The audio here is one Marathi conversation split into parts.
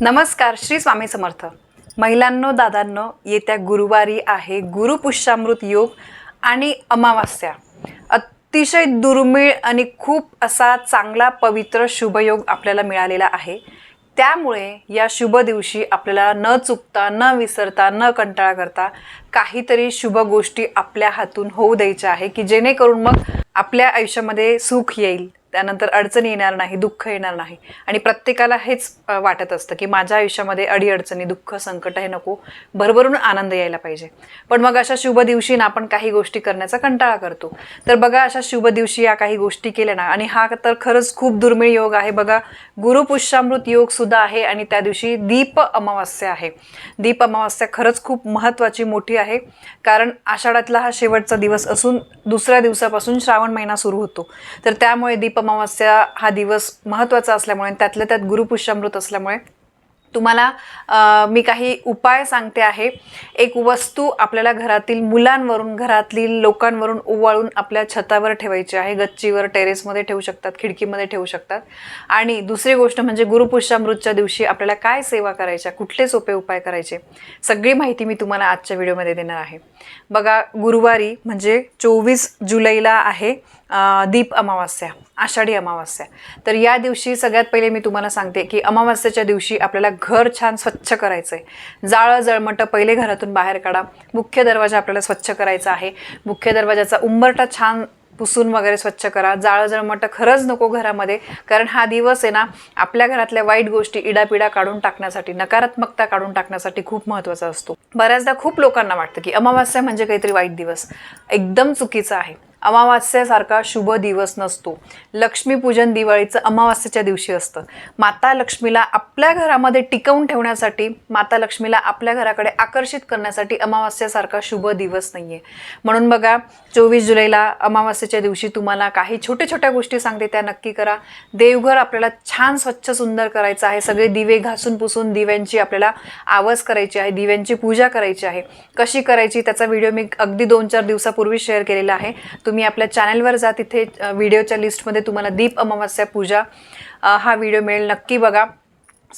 नमस्कार श्री स्वामी समर्थ. महिलांनो दादांनो येत्या गुरुवारी आहे गुरुपुष्यामृत योग आणि अमावास्या. अतिशय दुर्मिळ आणि खूप असा चांगला पवित्र शुभयोग आपल्याला मिळालेला आहे. त्यामुळे या शुभ दिवशी आपल्याला न चुकता न विसरता न कंटाळा करता काहीतरी शुभ गोष्टी आपल्या हातून होऊ द्यायच्या आहे की जेणेकरून मग आपल्या आयुष्यामध्ये सुख येईल. त्यानंतर अडचणी येणार नाही दुःख येणार नाही. आणि प्रत्येकाला हेच वाटत असतं की माझ्या आयुष्यामध्ये अडीअडचणी दुःख संकट हे नको. भरभरून आनंद यायला पाहिजे. पण मग अशा शुभ दिवशी ना आपण काही गोष्टी करण्याचा कंटाळा करतो. तर बघा अशा शुभ दिवशी या काही गोष्टी केल्या ना आणि हा तर खरंच खूप दुर्मिळ योग आहे. बघा गुरुपुष्यामृत योग सुद्धा आहे आणि त्या दिवशी दीप अमावस्या आहे. दीप अमावस्या खरंच खूप महत्त्वाची मोठी आहे. कारण आषाढातला हा शेवटचा दिवस असून दुसऱ्या दिवसापासून श्रावण महिना सुरू होतो. तर त्यामुळे दीप अमावस्या हा दिवस महत्त्वाचा असल्यामुळे त्यातल्या त्यात गुरुपुष्यामृत असल्यामुळे तुम्हाला मी काही उपाय सांगते आहे. एक वस्तू आपल्याला घरातील मुलांवरून घरातील लोकांवरून ओवाळून आपल्या छतावर ठेवायची आहे. गच्चीवर टेरेसमध्ये ठेवू शकतात खिडकीमध्ये ठेवू शकतात. आणि दुसरी गोष्ट म्हणजे गुरुपुष्यामृतच्या दिवशी आपल्याला काय सेवा करायच्या कुठले सोपे उपाय करायचे सगळी माहिती मी तुम्हाला आजच्या व्हिडिओमध्ये देणार आहे. बघा गुरुवारी म्हणजे चोवीस जुलैला आहे. दीप अमावास्या आषाढी अमावास्या. तर या दिवशी सगळ्यात पहिले मी तुम्हाला सांगते की अमावास्याच्या दिवशी आपल्याला घर छान स्वच्छ करायचं आहे जाळं जळमटं पहिले घरातून बाहेर काढा. मुख्य दरवाजा आपल्याला स्वच्छ करायचा आहे. मुख्य दरवाजाचा उंबरटा छान पुसून वगैरे स्वच्छ करा. जाळं जळमटं खरंच नको घरामध्ये कारण हा दिवस आहे ना आपल्या घरातल्या वाईट गोष्टी इडापिडा काढून टाकण्यासाठी नकारात्मकता काढून टाकण्यासाठी खूप महत्त्वाचा असतो. बऱ्याचदा खूप लोकांना वाटतं की अमावास्या म्हणजे काहीतरी वाईट दिवस. एकदम चुकीचं आहे. अमावास्यासारखा शुभ दिवस नसतो. लक्ष्मीपूजन दिवाळीचं अमावास्येच्या दिवशी असतं. माता लक्ष्मीला आपल्या घरामध्ये टिकवून ठेवण्यासाठी माता लक्ष्मीला आपल्या घराकडे आकर्षित करण्यासाठी अमावास्यासारखा शुभ दिवस नाही आहे म्हणून बघा चोवीस जुलैला अमावास्येच्या दिवशी तुम्हाला काही छोट्या छोट्या गोष्टी सांगते त्या नक्की करा. देवघर आपल्याला छान स्वच्छ सुंदर करायचं आहे. सगळे दिवे घासून पुसून दिव्यांची आपल्याला आवाज करायची आहे दिव्यांची पूजा करायची आहे. कशी करायची त्याचा व्हिडिओ मी अगदी दोन चार दिवसापूर्वी शेअर केलेला आहे. तुम्ही आपल्या चॅनलवर जा तिथे व्हिडिओच्या लिस्टमध्ये तुम्हाला दीप अमावस्या पूजा हा व्हिडिओ मिळेल. नक्की बघा.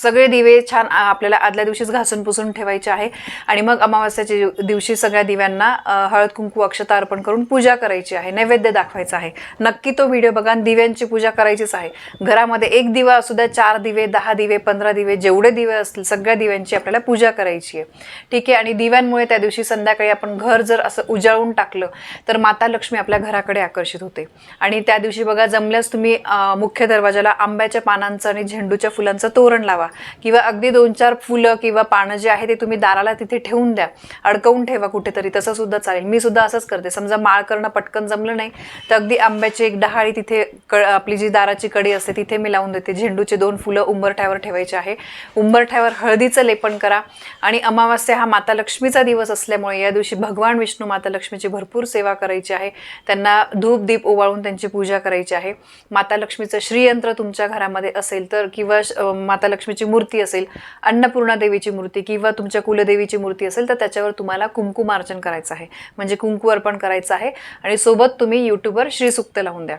सगळे दिवे छान आपल्याला आदल्या दिवशीच घासून पुसून ठेवायचे आहे. आणि मग अमावास्याच्या दिवशी सगळ्या दिव्यांना हळद कुंकू अक्षता अर्पण करून पूजा करायची आहे नैवेद्य दाखवायचा आहे. नक्की तो व्हिडिओ बघा दिव्यांची पूजा करायचीच आहे. घरामध्ये एक दिवा असू द्या चार दिवे दहा दिवे पंधरा दिवे जेवढे दिवे असतील सगळ्या दिव्यांची आपल्याला पूजा करायची आहे. ठीक आहे आणि दिव्यांमुळे त्या दिवशी संध्याकाळी आपण घर जर असं उजाळून टाकलं तर माता लक्ष्मी आपल्या घराकडे आकर्षित होते. आणि त्या दिवशी बघा जमल्यास तुम्ही मुख्य दरवाजाला आंब्याच्या पानांचं आणि झेंडूच्या फुलांचं तोरण लावा. किंवा अगदी दोन चार फुलं किंवा पानं जे आहे ते तुम्ही दाराला तिथे ठेवून द्या. अडकवून ठेवा कुठेतरी. तसं सुद्धा चालेल. मी सुद्धा असंच करते. समजा माळ करणं पटकन जमलं नाही तर अगदी आंब्याची एक डहाळी तिथे क आपली जी दाराची कडी असते तिथे मी लावून देते. झेंडूचे दोन फुलं उंबरठ्यावर ठेवायचे आहे. उंबरठ्यावर हळदीचं लेपन करा. आणि अमावास्या हा माता लक्ष्मीचा दिवस असल्यामुळे या दिवशी भगवान विष्णू माता लक्ष्मीची भरपूर सेवा करायची आहे. त्यांना धूप दीप ओवाळून त्यांची पूजा करायची आहे. माता लक्ष्मीचं श्रीयंत्र तुमच्या घरामध्ये असेल तर किंवा माता लक्ष्मी विष्णूची मूर्ती असेल अन्नपूर्णा देवीची मूर्ती किंवा तुमच्या कुलदेवीची मूर्ती असेल तर त्याच्यावर तुम्हाला कुंकुमार्चन करायचं आहे. म्हणजे कुंकू अर्पण करायचं आहे. आणि सोबत तुम्ही यूट्यूबवर श्रीसुक्त लावून द्या.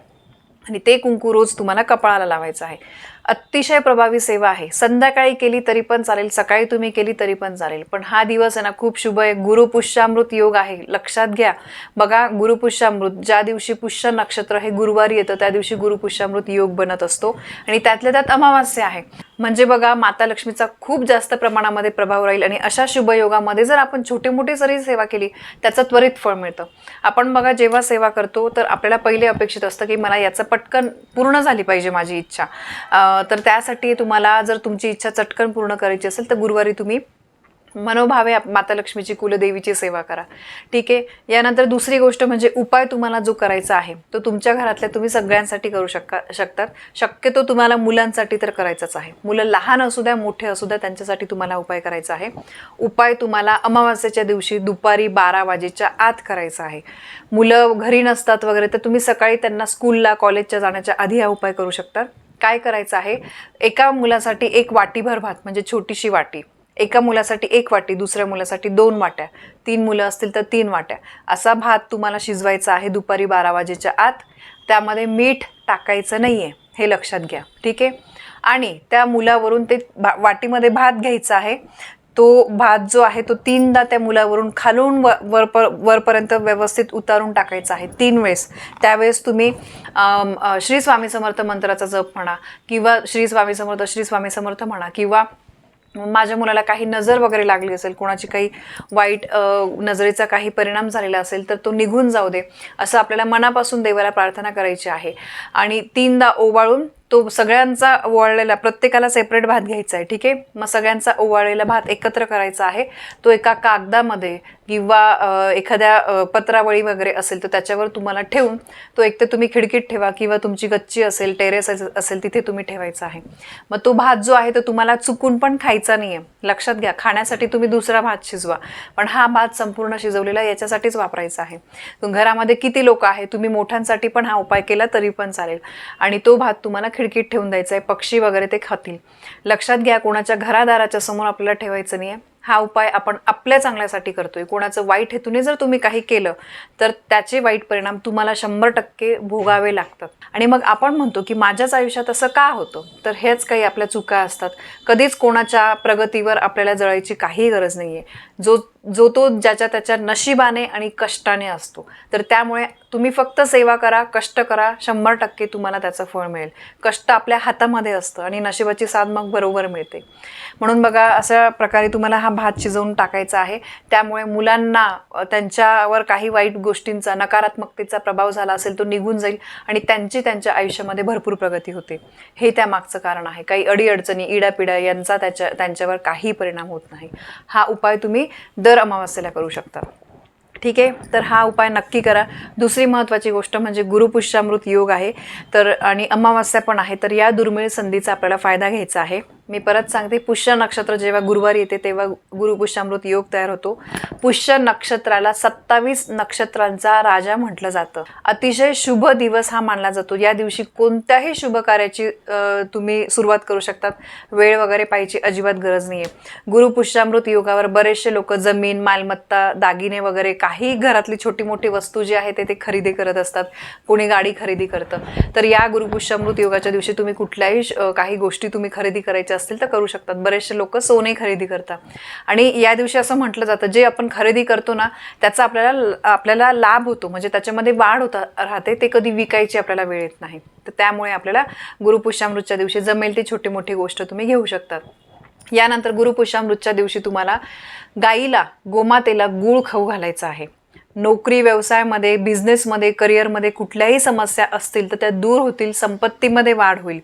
आणि ते कुंकू रोज तुम्हाला कपाळाला लावायचं आहे. अतिशय प्रभावी सेवा आहे. संध्याकाळी केली तरी पण चालेल सकाळी तुम्ही केली तरी पण चालेल. पण हा दिवस आहे ना खूप शुभ आहे. गुरुपुष्यामृत योग आहे. लक्षात घ्या. बघा गुरुपुष्यामृत ज्या दिवशी पुष्य नक्षत्र हे गुरुवारी येतं त्या दिवशी गुरुपुष्यामृत योग बनत असतो. आणि त्यातल्या त्यात अमावास्या आहे. म्हणजे बघा माता लक्ष्मीचा खूप जास्त प्रमाणामध्ये प्रभाव राहील आणि अशा शुभयोगामध्ये जर आपण छोटी मोठी जरी सेवा केली त्याचं त्वरित फळ मिळतं. आपण बघा जेव्हा सेवा करतो तर आपल्याला पहिले अपेक्षित असतं की मला याचं पटकन पूर्ण झाली पाहिजे माझी इच्छा. तर त्यासाठी तुम्हाला जर तुमची इच्छा चटकन पूर्ण करायची असेल तर गुरुवारी तुम्ही मनोभावे आप- माता लक्ष्मीची कुलदेवीची सेवा करा. ठीक आहे? यानंतर दुसरी गोष्ट म्हणजे उपाय तुम्हाला जो करायचा आहे तो तुमच्या घरातल्या तुम्ही सगळ्यांसाठी करू शका शकतात. शक्यतो तुम्हाला मुलांसाठी तर करायचाच आहे. मुलं लहान असू द्या मोठे असू द्या त्यांच्यासाठी तुम्हाला उपाय करायचा आहे. उपाय तुम्हाला अमावास्येच्या दिवशी दुपारी बारा वाजेच्या आत करायचा आहे. मुलं घरी नसतात वगैरे तर तुम्ही सकाळी त्यांना स्कूलला कॉलेजच्या जाण्याच्या आधी हा उपाय करू शकता काय करायचं आहे? एका मुलासाठी एक वाटीभर भात म्हणजे छोटीशी वाटी. एका मुलासाठी एक वाटी दुसऱ्या मुलासाठी दोन वाट्या तीन मुलं असतील तर तीन वाट्या. असा भात तुम्हाला शिजवायचा आहे दुपारी बारा वाजेच्या आत. त्यामध्ये मीठ टाकायचं नाही आहे हे लक्षात घ्या. ठीक आहे? आणि त्या मुलावरून ते भा वाटीमध्ये भात घ्यायचा आहे. तो भात जो आहे तो तीनदा त्या मुलावरून खालून व वरप वरपर्यंत व्यवस्थित उतारून टाकायचा आहे. तीन वेळेस. त्यावेळेस तुम्ही श्री स्वामी समर्थ मंत्राचा जप म्हणा किंवा श्री स्वामी समर्थ श्री स्वामी समर्थ म्हणा किंवा माझ्या मुलाला काही नजर वगैरे लागली असेल कोणाची काही वाईट नजरेचा काही परिणाम झालेला असेल तर तो निघून जाऊ दे. असं आपल्याला मनापासून देवाला प्रार्थना करायची आहे. आणि तीनदा ओवाळून तो सगळ्यांचा ओवाळलेला प्रत्येकाला सेपरेट भात घ्यायचा आहे ठीक आहे? मग सगळ्यांचा ओवाळलेला भात एकत्र करायचा आहे. तो एका कागदामध्ये किंवा एखाद्या पत्रावळी वगैरे असेल तर त्याच्यावर तुम्हाला ठेवून तो एक तर तुम्ही खिडकीत ठेवा किंवा तुमची गच्ची असेल टेरेस असेल तिथे तुम्ही ठेवायचा आहे. मग तो भात जो आहे तो तुम्हाला चुकून पण खायचा नाही आहे लक्षात घ्या खाण्यासाठी तुम्ही दुसरा भात शिजवा. पण हा भात संपूर्ण शिजवलेला याच्यासाठीच वापरायचा आहे. घरामध्ये किती लोक आहे तुम्ही मोठ्यांसाठी पण हा उपाय केला तरी पण चालेल. आणि तो भात तुम्हाला खिडकीत ठेवून द्यायचं आहे पक्षी वगैरे ते खातील. लक्षात घ्या कोणाच्या घरादाराच्या समोर आपल्याला ठेवायचं नाही आहे हा उपाय आपण आपल्या चांगल्यासाठी करतोय. कोणाचं वाईट हेतूने जर तुम्ही काही केलं तर त्याचे वाईट परिणाम तुम्हाला शंभर टक्के भोगावे लागतात. आणि मग आपण म्हणतो की माझ्याच आयुष्यात असं का होतं? तर हेच काही आपल्या चुका असतात. कधीच कोणाच्या प्रगतीवर आपल्याला जळायची काही गरज नाही आहे जो जो तो ज्याच्या त्याच्या नशिबाने आणि कष्टाने असतो. तर त्यामुळे तुम्ही फक्त सेवा करा कष्ट करा शंभर टक्के तुम्हाला त्याचं फळ मिळेल. कष्ट आपल्या हातामध्ये असतं आणि नशिबाची साथ मग बरोबर मिळते. म्हणून बघा अशा प्रकारे तुम्हाला हा भात शिजवून टाकायचा आहे. त्यामुळे मुलांना त्यांच्यावर काही वाईट गोष्टींचा नकारात्मकतेचा प्रभाव झाला असेल तो निघून जाईल आणि त्यांची त्यांच्या आयुष्यामध्ये भरपूर प्रगती होते. हे त्यामागचं कारण आहे. काही अडीअडचणी इडापिडा यांचा त्याच्या त्यांच्यावर काही परिणाम होत नाही. हा उपाय तुम्ही दर अमावस्येला करू शकता. ठीक आहे? तर हा उपाय नक्की करा. दुसरी महत्त्वाची गोष्ट म्हणजे गुरुपुष्यामृत योग आहे. तर आणि अमावस्या पण आहे. तर या दुर्मिळ संधीचा आपल्याला फायदा घ्यायचा आहे. मी परत सांगते पुष्य नक्षत्र जेव्हा गुरुवारी येते तेव्हा गुरुपुष्यामृत योग तयार होतो. पुष्य नक्षत्राला सत्तावीस नक्षत्रांचा राजा म्हटलं जातं. अतिशय शुभ दिवस हा मानला जातो. या दिवशी कोणत्याही शुभ कार्याची तुम्ही सुरुवात करू शकतात. वेळ वगैरे पाहिजे अजिबात गरज नाही आहे गुरुपुष्यामृत योगावर बरेचसे लोक जमीन मालमत्ता दागिने वगैरे काही घरातली छोटी मोठी वस्तू जी आहे ते ते खरेदी करत असतात. कोणी गाडी खरेदी करतं. तर या गुरुपुष्यामृत योगाच्या दिवशी तुम्ही कुठल्याही काही गोष्टी तुम्ही खरेदी करायच्या असतील तर करू शकतात. बरेचसे लोक सोने खरेदी करतात. आणि या दिवशी असं म्हटलं जातं जे आपण खरेदी करतो ना त्याचा आपल्याला आपल्याला लाभ होतो. म्हणजे त्याच्यामध्ये वाढ होता राहते ते कधी विकायची आपल्याला वेळ येत नाही. तर त्यामुळे आपल्याला गुरुपुष्यामृतच्या दिवशी जमेल ती छोटी मोठी गोष्ट तुम्ही घेऊ शकतात. यानंतर गुरुपुष्यामृतच्या दिवशी तुम्हाला गाईला गोमातेला गूळ खाऊ घालायचा आहे. नोकरी व्यवसायामध्ये बिझनेसमध्ये करिअरमध्ये कुठल्याही समस्या असतील तर त्या दूर होतील संपत्तीमध्ये वाढ होईल.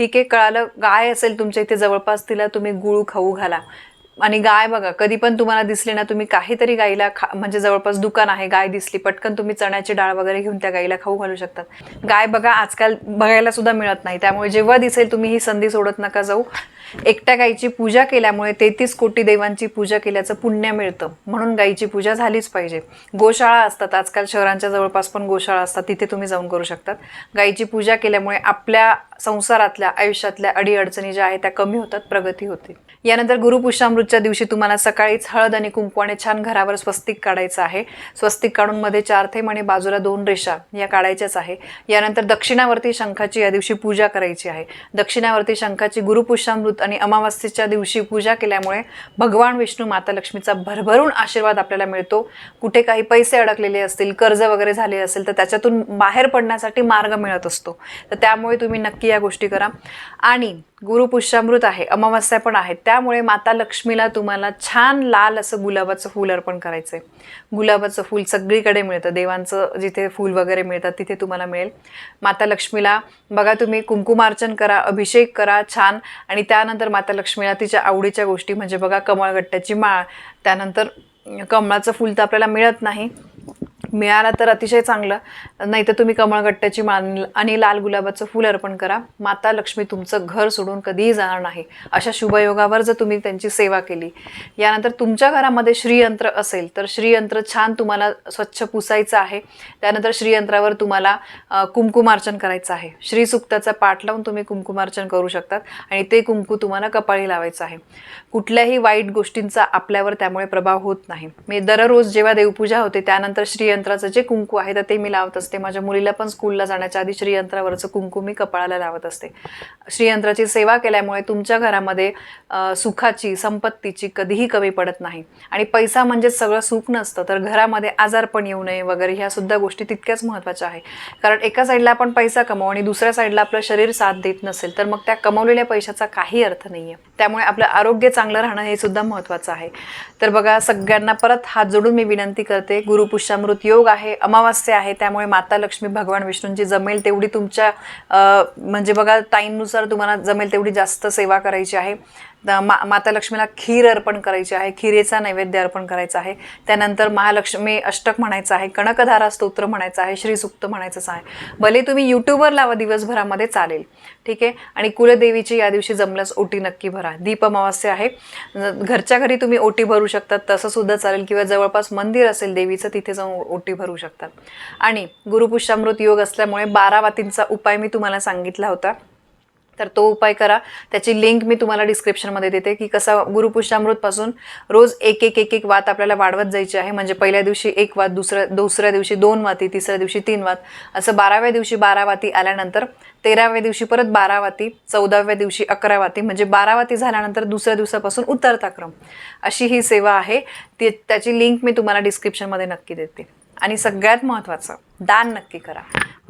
ठीक आहे कळालं गाय असेल तुमच्या इथे जवळपास तिला तुम्ही गूळ खाऊ घाला. आणि गाय बघा कधी पण तुम्हाला दिसली ना तुम्ही काहीतरी गाईला खा म्हणजे जवळपास दुकान आहे गाय दिसली पटकन तुम्ही चण्याची डाळ वगैरे घेऊन त्या गाईला खाऊ घालू शकतात गाय बघा आजकाल बघायला सुद्धा मिळत नाही त्यामुळे जेव्हा दिसेल तुम्ही ही संधी सोडत नका जाऊ. एकट्या गाईची पूजा केल्यामुळे तेहतीस कोटी देवांची पूजा केल्याचं पुण्य मिळतं म्हणून गाईची पूजा झालीच पाहिजे. गोशाळा असतात आजकाल शहरांच्या जवळपास पण गोशाळा असतात तिथे तुम्ही जाऊन करू शकतात गाईची पूजा केल्यामुळे आपल्या संसारातल्या आयुष्यातल्या अडीअडचणी ज्या आहेत त्या कमी होतात प्रगती होते. यानंतर गुरुपुष्यामृतच्या दिवशी तुम्हाला सकाळीच हळद आणि कुंकवाने छान घरावर स्वस्तिक काढायचं आहे. स्वस्तिक काढून मध्ये चार थेंब आणि बाजूला दोन रेषा या काढायच्याच आहे. यानंतर दक्षिणावर्ती शंखाची या दिवशी पूजा करायची आहे. दक्षिणावर्ती शंखाची गुरुपुष्यामृत आणि अमावस्येच्या दिवशी पूजा केल्यामुळे भगवान विष्णू माता लक्ष्मीचा भरभरून आशीर्वाद आपल्याला मिळतो. कुठे काही पैसे अडकलेले असतील कर्ज वगैरे झाले असेल तर त्याच्यातून बाहेर पडण्यासाठी मार्ग मिळत असतो. तर त्यामुळे तुम्ही नक्की या गोष्टी करा. आणि गुरुपुष्यामृत आहे अमावस्या पण आहे. त्यामुळे माता लक्ष्मी लक्ष्मीला तुम्हाला छान लाल असं गुलाबाचं फूल अर्पण करायचं आहे गुलाबाचं फूल सगळीकडे मिळतं. देवांचं जिथे फूल वगैरे मिळतात तिथे तुम्हाला मिळेल. माता लक्ष्मीला बघा तुम्ही कुंकुमार्चन करा अभिषेक करा छान. आणि त्यानंतर माता लक्ष्मीला तिच्या आवडीच्या गोष्टी म्हणजे बघा कमळगट्ट्याची माळ. त्यानंतर कमळाचं फूल तर आपल्याला मिळत नाही. मिळाला तर अतिशय चांगलं. नाही तर तुम्ही कमळगट्ट्याची मान आणि लाल गुलाबाचं फूल अर्पण करा. माता लक्ष्मी तुमचं घर सोडून कधीही जाणार नाही. अशा शुभयोगावर जर तुम्ही त्यांची सेवा केली. यानंतर तुमच्या घरामध्ये श्रीयंत्र असेल तर श्रीयंत्र छान तुम्हाला स्वच्छ पुसायचं आहे. त्यानंतर श्रीयंत्रावर तुम्हाला कुंकुमार्चन करायचं आहे. श्रीसुक्ताचा पाठ लावून तुम्ही कुंकुमार्चन करू शकतात आणि ते कुंकू तुम्हाला कपाळी लावायचं आहे. कुठल्याही वाईट गोष्टींचा आपल्यावर त्यामुळे प्रभाव होत नाही. मी दररोज जेव्हा देवपूजा होते त्यानंतर श्री श्रीयंत्राचं जे कुंकू आहे तर ते मी लावत असते. माझ्या मुलीला पण स्कूलला जाण्याच्या आधी श्रीयंत्रावरचं कुंकू मी कपाळाला लावत असते. श्रीयंत्राची सेवा केल्यामुळे तुमच्या घरामध्ये सुखाची संपत्तीची कधीही कमी पडत नाही. आणि पैसा म्हणजे सगळं सुख नसतं तर घरामध्ये आजारपण येऊ नये वगैरे ह्या सुद्धा गोष्टी तितक्याच महत्त्वाच्या आहे. कारण एका साईडला आपण पैसा कमावू आणि दुसऱ्या साईडला आपलं शरीर साथ देत नसेल तर मग त्या कमवलेल्या पैशाचा काही अर्थ नाही आहे त्यामुळे आपलं आरोग्य चांगलं राहणं हे सुद्धा महत्त्वाचं आहे. तर बघा सगळ्यांना परत हात जोडून मी विनंती करते गुरुपुष्यामृत योग आहे अमावास्या आहे त्यामुळे माता लक्ष्मी भगवान विष्णूंची जमेल तेवढी तुमच्या म्हणजे बघा टाईमनुसार तुम्हाला जमेल तेवढी जास्त सेवा करायची आहे. मा माता लक्ष्मीला खीर अर्पण करायची आहे खिरेचा नैवेद्य अर्पण करायचा आहे. त्यानंतर महालक्ष्मी अष्टक म्हणायचं आहे कणकधारा स्तोत्र म्हणायचं आहे श्रीसुक्त म्हणायचंच आहे. भले तुम्ही यूट्यूबवर लावा दिवसभरामध्ये चालेल. ठीक आहे? आणि कुलदेवीची या दिवशी जमल्यास ओटी नक्की भरा. दीप अमावास्या आहे. घरच्या घरी तुम्ही ओटी भरू शकतात तसं सुद्धा चालेल. किंवा जवळपास मंदिर असेल देवीचं तिथे जाऊन ओटी भरू शकतात. आणि गुरुपुष्यामृत योग असल्यामुळे बारा वातींचा उपाय मी तुम्हाला सांगितला होता. तर तो उपाय करा. त्याची लिंक मी तुम्हाला डिस्क्रिप्शनमध्ये देते की कसा गुरुपुष्टामृतपासून रोज एक एक एक एक वात आपल्याला वाढवत जायची आहे. म्हणजे पहिल्या दिवशी एक वात दुसऱ्या दुसऱ्या दिवशी दोन वाती तिसऱ्या दिवशी तीन वात. असं बाराव्या दिवशी बारा वाती आल्यानंतर तेराव्या दिवशी परत बारा वाती चौदाव्या दिवशी अकरा वाती. म्हणजे बारा वाती झाल्यानंतर दुसऱ्या दिवसापासून उतरता क्रम. अशी ही सेवा आहे. ती त्याची लिंक मी तुम्हाला डिस्क्रिप्शनमध्ये नक्की देते. आणि सगळ्यात महत्त्वाचं दान नक्की करा.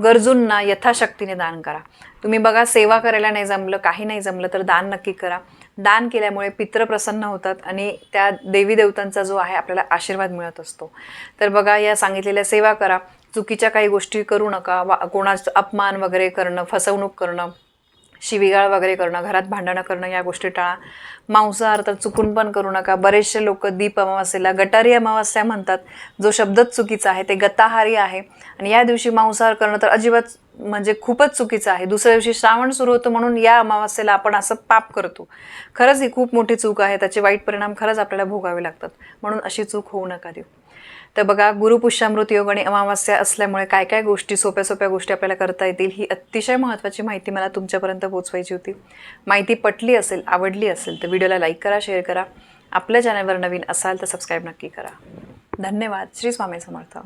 गरजूंना यथाशक्तीने दान करा. तुम्ही बघा सेवा करायला नाही जमलं काही नाही जमलं तर दान नक्की करा. दान केल्यामुळे पित्र प्रसन्न होतात आणि त्या देवी देवतांचा जो आहे आपल्याला आशीर्वाद मिळत असतो. तर बघा या सांगितलेल्या सेवा करा. चुकीच्या काही गोष्टी करू नका. वा कोणाचं अपमान वगैरे करणं फसवणूक करणं शिवीगाळ वगैरे करणं घरात भांडणं करणं या गोष्टी टाळा. मांसाहार तर चुकून पण करू नका. बरेचसे लोक दीप अमावास्येला गटारी अमावास्या म्हणतात. जो शब्दच चुकीचा आहे ते गताहारी आहे. आणि या दिवशी मांसाहार करणं तर अजिबात म्हणजे खूपच चुकीचं आहे. दुसऱ्या दिवशी श्रावण सुरू होतं म्हणून या अमावास्येला आपण असं पाप करतो. खरंच ही खूप मोठी चूक आहे. त्याचे वाईट परिणाम खरंच आपल्याला भोगावे लागतात. म्हणून अशी चूक होऊ नका देऊ. तर बघा गुरुपुष्यामृत योग आणि अमावास्या असल्यामुळे काय काय गोष्टी सोप्या सोप्या गोष्टी आपल्याला करता येतील ही अतिशय महत्त्वाची माहिती मला तुमच्यापर्यंत पोहोचवायची होती. माहिती पटली असेल आवडली असेल तर व्हिडिओला लाईक करा शेअर करा. आपल्या चॅनलवर नवीन असाल तर सबस्क्राईब नक्की करा. धन्यवाद. श्री स्वामी समर्थ.